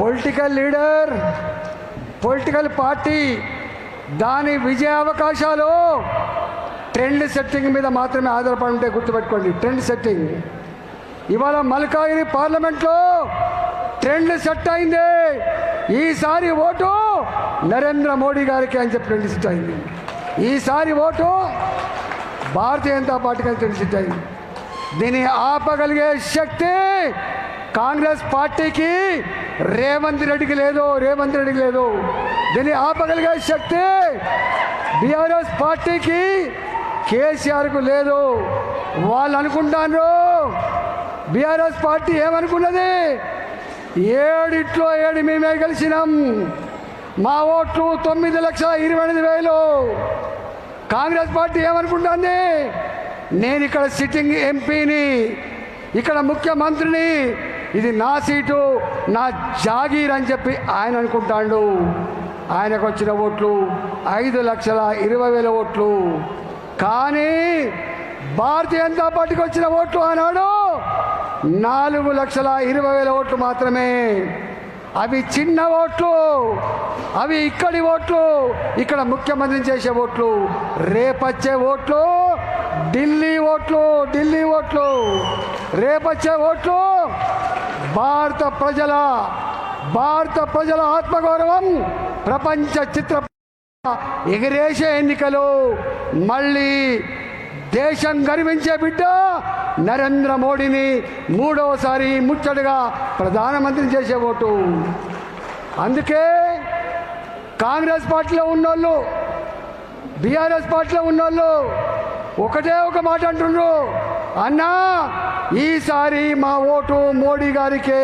Political leader political party దాని విజయ అవకాశాలు trend setting మీద మాత్రమే ఆధారపడి ఉంటే గుర్తుపెట్టుకోండి. ట్రెండ్ సెట్టింగ్ ఇవాళ మల్కాగిరి పార్లమెంట్లో ట్రెండ్ సెట్ అయింది. ఈసారి ఓటు నరేంద్ర మోడీ గారికి అని చెప్పి ట్రెండ్ సెట్ అయింది. ఈసారి ఓటు భారతీయ జనతా పార్టీకి అని ట్రెండ్ సెట్ అయింది. దీన్ని ఆపగలిగే శక్తి కాంగ్రెస్ పార్టీకి రేవంత్ రెడ్డికి లేదు రేవంత్ రెడ్డికి లేదు. దీన్ని ఆపగలిగే శక్తి బీఆర్ఎస్ పార్టీకి కేసీఆర్కు లేదు. వాళ్ళు అనుకుంటాను బీఆర్ఎస్ పార్టీ ఏమనుకున్నది? ఏడిట్లో ఏడు మేమే గెలిచినాం. మా ఓట్లు తొమ్మిది లక్షల ఇరవై ఎనిమిది వేలు. కాంగ్రెస్ పార్టీ ఏమనుకుంటుంది? నేను ఇక్కడ సిట్టింగ్ ఎంపీని ఇక్కడ ముఖ్యమంత్రిని ఇది నా సీటు నా జాగీర్ అని చెప్పి ఆయన అనుకుంటాడు. ఆయనకు వచ్చిన ఓట్లు ఐదు లక్షల ఇరవై వేల ఓట్లు. కానీ భారతీయ జనతా పార్టీకి వచ్చిన ఓట్లు ఆనాడు నాలుగు లక్షల ఇరవై వేల ఓట్లు మాత్రమే. అవి చిన్న ఓట్లు అవి ఇక్కడి ఓట్లు ఇక్కడ ముఖ్యమంత్రిని చేసే ఓట్లు రేపచ్చే ఓట్లు ఢిల్లీ ఓట్లు ఢిల్లీ ఓట్లు రేపచ్చే ఓట్లు భారత ప్రజల భారత ప్రజల ఆత్మగౌరవం ప్రపంచ చిత్ర ఎగిరేసే ఎన్నికలు. మళ్ళీ దేశం గర్వించే బిడ్డ నరేంద్ర మోడీని మూడవసారి ముచ్చటగా ప్రధానమంత్రిని చేసే ఓటు. అందుకే కాంగ్రెస్ పార్టీలో ఉన్నోళ్ళు బీఆర్ఎస్ పార్టీలో ఉన్నోళ్ళు ఒకటే ఒక మాట అంటుండ్రు. అన్నా ఈసారి మా ఓటు మోడీ గారికే.